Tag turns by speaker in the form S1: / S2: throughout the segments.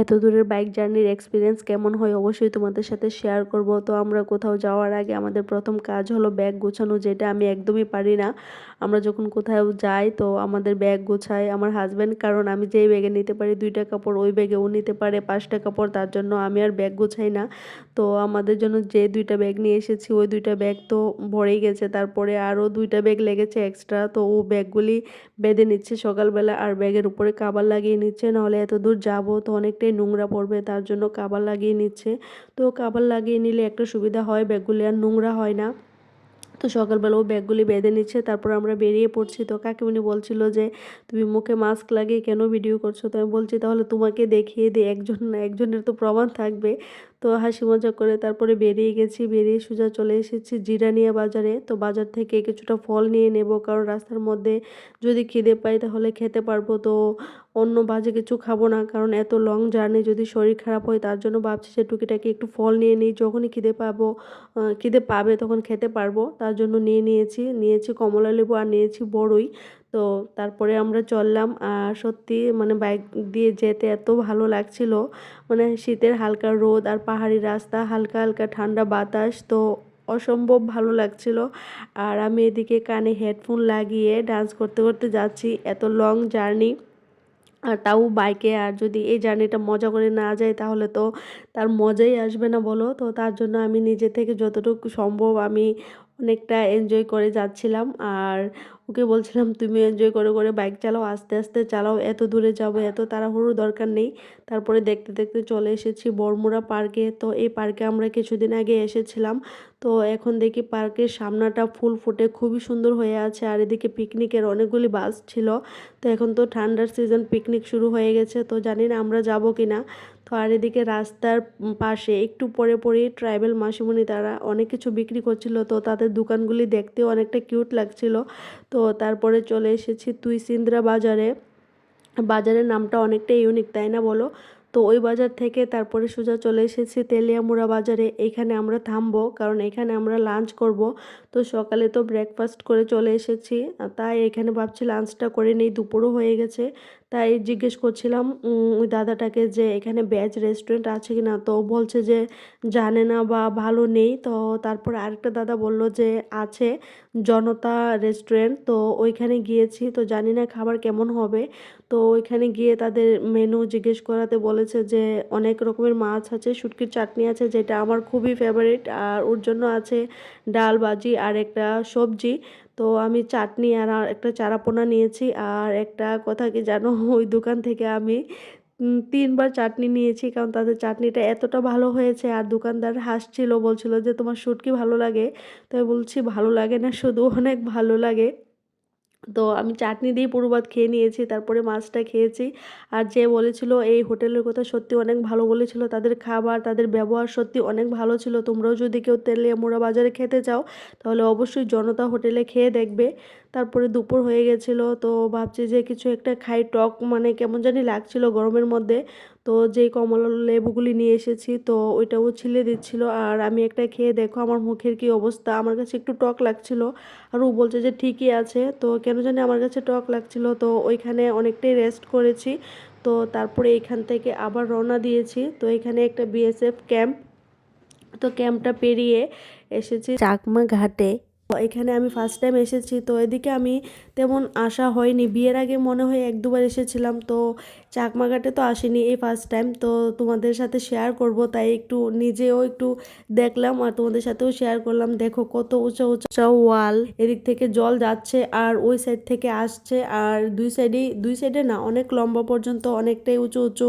S1: এত দূরের বাইক জার্নির এক্সপিরিয়েন্স কেমন হয় অবশ্যই তোমাদের সাথে শেয়ার করব। তো আমরা কোথাও যাওয়ার আগে আমাদের প্রথম কাজ হলো ব্যাগ গোছানো, যেটা আমি একদমই পারি না। আমরা যখন কোথাও যাই, তো আমাদের ব্যাগ গোছায় আমার হাজব্যান্ড কারণ আমি যেই ব্যাগে নিতে পারি দুইটা কাপড়, ওই ব্যাগে ও নিতে পারে পাঁচটা কাপড়, তার জন্য আমি আর ব্যাগ গোছাই না। তো আমাদের জন্য যে দুইটা ব্যাগ নিয়ে এসেছি, ওই দুইটা ব্যাগ তো ভরেই গেছে। তারপরে আরও দুইটা ব্যাগ লেগেছে এক্সট্রা তো ও ব্যাগগুলি বেঁধে নিচ্ছে সকালবেলা, আর ব্যাগের উপরে কাবার লাগিয়ে নিচ্ছে। নাহলে এত দূর যাব, তো অনেকটাই নোংরা পড়বে, তার জন্য কাবার লাগিয়ে নিচ্ছে। তো কাবার লাগিয়ে নিলে একটা সুবিধা হয়, ব্যাগগুলি আর নোংরা হয় না। তো সকালবেলা ও ব্যাগগুলি বেঁধে নিচ্ছে, তারপর আমরা বেরিয়ে পড়ছি। তো কাকিমুনি বলছিল যে, তুমি মুখে মাস্ক লাগিয়ে কেন ভিডিও করছ? তো আমি বলছি, তাহলে তোমাকে দেখিয়ে দিই একজন না একজনের তো প্রমাণ থাকবে। তো হাসি মজা করে তারপরে বেরিয়ে গেছি, বেরিয়ে সোজা চলে এসেছি জিরানিয়া বাজারে। তো বাজার থেকে কিছুটা ফল নিয়ে নেব কারণ রাস্তার মধ্যে যদি খিদে পাই তাহলে খেতে পারব। তো অন্য বাজে কিছু খাব না কারণ এত লং জার্নি যদি শরীর খারাপ হয় তার জন্য ভাবছি যে টুকিটাকি একটু ফল নিয়ে নিই। যখনই খিদে পাবো খিদে পাবে তখন খেতে পারব। তার জন্য নিয়ে নিয়েছি নিয়েছি কমলা লেবু আর নিয়েছি বড়ই। তো তারপরে আমরা চললাম, আর সত্যি মানে বাইক দিয়ে যেতে এত ভালো লাগছিল। মানে শীতের হালকা রোদ আর পাহাড়ি রাস্তা, হালকা হালকা ঠান্ডা বাতাস, তো অসম্ভব ভালো লাগছিল। আর আমি এদিকে কানে হেডফোন লাগিয়ে ডান্স করতে করতে যাচ্ছি, এত লং জার্নি আর তাও বাইকে আর যদি এই জার্নিটা মজা করে না যায় তাহলে তো তার মজাই আসবে না বলো? তো তার জন্য আমি নিজে থেকে যতটুকু সম্ভব আমি অনেকটা এনজয় করে যাচ্ছিলাম। আর ওকে বলছিলাম তুমি এনজয় করে করে বাইক চালাও, আস্তে আস্তে চালাও। এত দূরে যাব, এত তাড়াহুড়ো দরকার নেই। তারপরে দেখতে দেখতে চলে এসেছি বড়মুড়া পার্কে। তো এই পার্কে আমরা কিছুদিন আগে এসেছিলাম। তো এখন দেখি পার্কের সামনাটা ফুল ফুটে খুবই সুন্দর হয়ে আছে। আর এদিকে পিকনিকের অনেকগুলি বাস ছিল। তো এখন তো ঠান্ডার সিজন পিকনিক শুরু হয়ে গেছে। তো জানি না আমরা যাব কি না তো আর এদিকে রাস্তার পাশে একটু পরে পরেই ট্রাইবেল মাসিমণি তারা অনেক কিছু বিক্রি করছিল। তো তাদের দোকানগুলি দেখতেও অনেকটা কিউট লাগছিল। তো তারপরে চলে এসেছি তুই সিন্দ্রা বাজারে। বাজারের নামটা অনেকটা ইউনিক তাই না বলো? তো ওই বাজার থেকে তারপরে সোজা চলে এসেছি তেলিয়ামুড়া বাজারে। এইখানে আমরা থামবো, কারণ এখানে আমরা লাঞ্চ করব। তো সকালে তো ব্রেকফাস্ট করে চলে এসেছি। তাই এখানে ভাবছি লাঞ্চটা করে নেই, দুপুরও হয়ে গেছে। তাই জিজ্ঞেস করছিলাম ওই দাদাটাকে যে এখানে ভেজ রেস্টুরেন্ট আছে কি না তো বলছে যে জানে না বা ভালো নেই। তো তারপর আরেকটা দাদা বলল যে আছে জনতা রেস্টুরেন্ট, তো ওইখানে গিয়েছি, তো জানি না খাবার কেমন হবে। তো ওইখানে গিয়ে তাদের মেনু জিজ্ঞেস করাতে বলেছে যে অনেক রকমের মাছ আছে, শুটকির চাটনি আছে, যেটা আমার খুবই ফেভারিট আর ওর জন্য আছে ডাল বাজি আর একটা সবজি। তো আমি চাটনি আর একটা চারাপোনা নিয়েছি আর একটা কথা কি জানো? ওই দোকান থেকে আমি তিনবার চাটনি নিয়েছি কারণ তাদের চাটনিটা এতটা ভালো হয়েছে আর দোকানদার হাসছিল, বলছিল যে তোমার শুটকি ভালো লাগে? তাই বলছি, ভালো লাগে না, শুধু অনেক ভালো লাগে। তো আমি চাটনি দিয়ে পুরো ভাত খেয়ে নিয়েছি, তারপরে মাছটা খেয়েছি। আর যে বলেছিল এই হোটেলের কথা সত্যি অনেক ভালো বলেছিল, তাদের খাবার, তাদের ব্যবহার সত্যি অনেক ভালো ছিল। তোমরাও যদি কেউ তেলিয়ামুড়া বাজারে খেতে চাও, তাহলে অবশ্যই জনতা হোটেলে খেয়ে দেখবে। তারপরে দুপুর হয়ে গেছিল, তো ভাবছি যে কিছু একটা খাই, টক মানে কেমন জানি লাগছিল গরমের মধ্যে। তো যেই কমলা লেবুগুলি নিয়ে এসেছি, তো ওইটাও ছিলে দিচ্ছিল। আর আমি একটা খেয়ে দেখো আমার মুখের কি অবস্থা, আমার কাছে একটু টক লাগছিল। আর ও বলছে যে ঠিকই আছে, তো কেন জানি আমার কাছে টক লাগছিল। তো ওইখানে অনেকটাই রেস্ট করেছি, তো তারপরে এখান থেকে আবার রওনা দিয়েছি। তো এখানে একটা বিএসএফ ক্যাম্প তো ক্যাম্পটা পেরিয়ে এসেছি চাকমা ঘাটে। এখানে আমি ফার্স্ট টাইম এসেছি, তো এদিকে আমি তেমন আসা হয়নি। বিয়ের আগে মনে হয় এক দুবার এসেছিলাম, তো চাকমাঘাটে তো আসিনি এই ফার্স্ট টাইম তো তোমাদের সাথে শেয়ার করব। তাই একটু নিজেও একটু দেখলাম আর তোমাদের সাথেও শেয়ার করলাম। দেখো কত উঁচা উঁচা ওয়াল এদিক থেকে জল যাচ্ছে আর ওই সাইড থেকে আসছে। আর দুই সাইডেই দুই সাইডে না, অনেক লম্বা পর্যন্ত অনেকটাই উঁচু উঁচু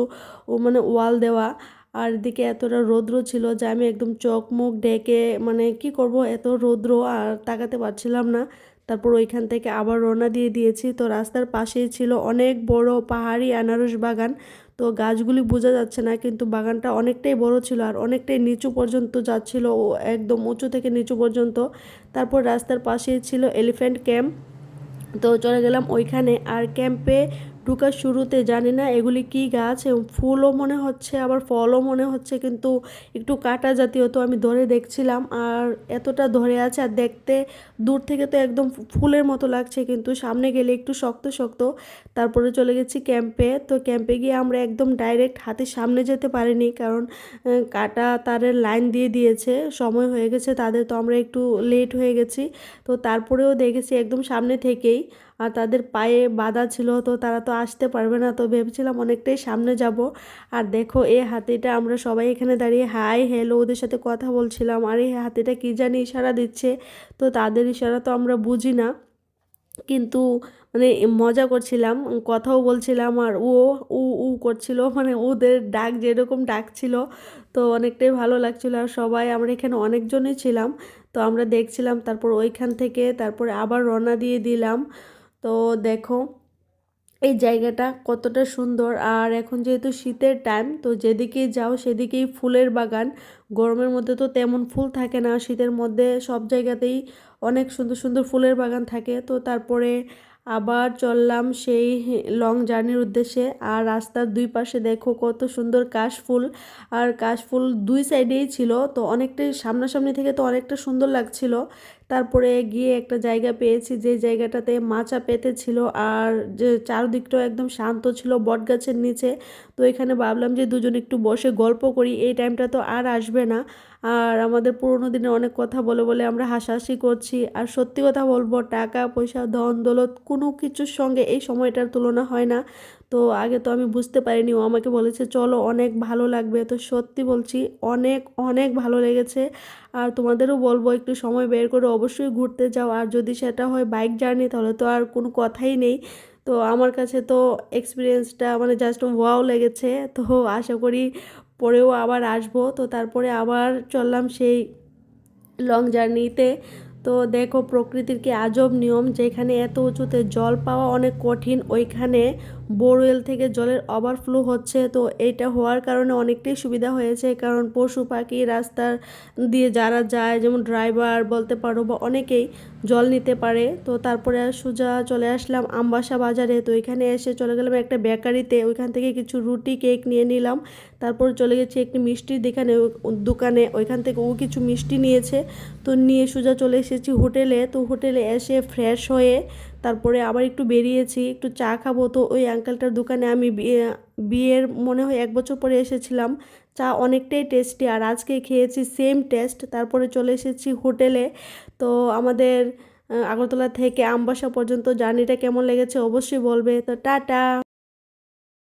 S1: মানে ওয়াল দেওয়া। আর দিকে এতটা রৌদ্র ছিল যে আমি একদম চোখ মুখ ডেকে মানে কি করব, এত রৌদ্র আর তাকাতে পারছিলাম না। তারপর ওইখান থেকে আবার রওনা দিয়ে দিয়েছি। তো রাস্তার পাশেই ছিল অনেক বড় পাহাড়ি আনারস বাগান। তো গাছগুলি বোঝা যাচ্ছে না, কিন্তু বাগানটা অনেকটাই বড় ছিল আর অনেকটাই নিচু পর্যন্ত যাচ্ছিল একদম উঁচু থেকে নিচু পর্যন্ত। তারপর রাস্তার পাশেই ছিল এলিফ্যান্ট ক্যাম্প। তো চলে গেলাম ওইখানে। আর ক্যাম্পে ঢুকার শুরুতে, জানি না এগুলি কি গাছ এবং ফুলও মনে হচ্ছে, আবার ফলও মনে হচ্ছে, কিন্তু একটু কাটা জাতীয় তো আমি ধরে দেখছিলাম। আর এতটা ধরে আছে আর দেখতে দূর থেকে তো একদম ফুলের মতো লাগছে, কিন্তু সামনে গেলে একটু শক্ত শক্ত। তারপরে চলে গেছি ক্যাম্পে, তো ক্যাম্পে গিয়ে আমরা একদম ডাইরেক্ট হাতের সামনে যেতে পারিনি, কারণ কাটা তারের লাইন দিয়ে দিয়েছে, সময় হয়ে গেছে তাদের, তো আমরা একটু লেট হয়ে গেছি। তো তারপরেও দেখেছি একদম সামনে থেকেই আর তাদের পায়ে বাঁধা ছিল, তো তারা তো আসতে পারবে না। তো ভেবেছিলাম অনেকটাই সামনে যাব। আর দেখো এই হাতিটা, আমরা সবাই এখানে দাঁড়িয়ে হাই হ্যালো ওদের সাথে কথা বলছিলাম। আর এই হাতিটা কী জানি ইশারা দিচ্ছে, তো তাদের ইশারা তো আমরা বুঝি না। কিন্তু মানে মজা করছিলাম, কথাও বলছিলাম। আর ও, উ উ করছিল মানে ওদের ডাক যেরকম ডাক ছিল, তো অনেকটাই ভালো লাগছিল। আর সবাই, আমরা এখানে অনেকজনই ছিলাম, তো আমরা দেখছিলাম, তারপর ওইখান থেকে, তারপরে আবার রওনা দিয়ে দিলাম। তো দেখো, এই জায়গাটা কতটা সুন্দর। আর এখন যেহেতু শীতের টাইম তো যেদিকেই যাও সেদিকেই ফুলের বাগান। গরমের মধ্যে তো তেমন ফুল থাকে না, শীতের মধ্যে সব জায়গাতেই অনেক সুন্দর সুন্দর ফুলের বাগান থাকে। তো তারপরে আবার চললাম সেই লং জার্নির উদ্দেশ্যে। আর রাস্তার দুই পাশে দেখো কত সুন্দর কাশফুল। আর কাশফুল দুই সাইডেই ছিল, তো অনেকটাই সামনাসামনি থেকে তো অনেকটা সুন্দর লাগছিল। তারপরে গিয়ে একটা জায়গা পেয়েছি যে জায়গাটাতে মাচা পেতে ছিল আর যে চারদিকটাও একদম শান্ত ছিল বটগাছের নিচে। তো এখানে ভাবলাম যে দুজন একটু বসে গল্প করি, এই টাইমটা তো আর আসবে না। আর আমাদের পুরোনো দিনে অনেক কথা বলে বলে আমরা হাসাহাসি করছি। আর সত্যি কথা বলব, টাকা, পয়সা, ধন, দৌলত কোনো কিছুর সঙ্গে এই সময়টার তুলনা হয় না। তো আগে তো আমি বুঝতে পারিনি, ও আমাকে বলেছে, চলো, অনেক ভালো লাগবে। তো সত্যি বলছি, অনেক অনেক ভালো লেগেছে। আর তোমাদেরও বলব, একটু সময় বের করে অবশ্যই ঘুরতে যাও। আর যদি সেটা হয় বাইক জার্নি তাহলে তো আর কোনো কথাই নেই। তো আমার কাছে তো এক্সপিরিয়েন্সটা মানে জাস্ট ওয়াও লেগেছে। তো আশা করি পরেও আবার আসব। তো তারপরে আবার চললাম সেই লং জার্নিতে তো দেখো, প্রকৃতির কি আজব নিয়ম, যেখানে এত উঁচুতে জল পাওয়া অনেক কঠিন, ওইখানে বোরওয়েল থেকে জলের ওভারফ্লো হচ্ছে, তো এইটা হওয়ার কারণে অনেকটাই সুবিধা হয়েছে। কারণ পশু পাখি রাস্তার দিয়ে যারা যায়, যেমন ড্রাইভার বলতে পারো বা অনেকেই জল নিতে পারে, তো তারপরে সোজা চলে আসলাম আমবাসা বাজারে। তো এখানে এসে চলে গেলাম একটা বেকারিতে, ওইখান থেকে কিছু রুটি, কেক নিয়ে নিলাম। তারপর চলে গেছি একটি মিষ্টির দোকানে দোকানে, ওইখান থেকে ও কিছু মিষ্টি নিয়েছে। তো নিয়ে সোজা চলে এসেছি হোটেলে। তো হোটেলে এসে ফ্রেশ হয়ে তারপরে আবার একটু বেরিয়েছি, একটু চা খাব। তো ওই আঙ্কেলটার দোকানে আমি বিয়ে বিয়ের মনে হয় এক বছর পরে এসেছিলাম। চা অনেকটাই টেস্টি আর আজকে খেয়েছি সেম টেস্ট তারপরে চলে এসেছি হোটেলে। তো আমাদের আগরতলা থেকে আমবাসা পর্যন্ত জার্নিটা কেমন লেগেছে অবশ্যই বলবে। তো টাটা!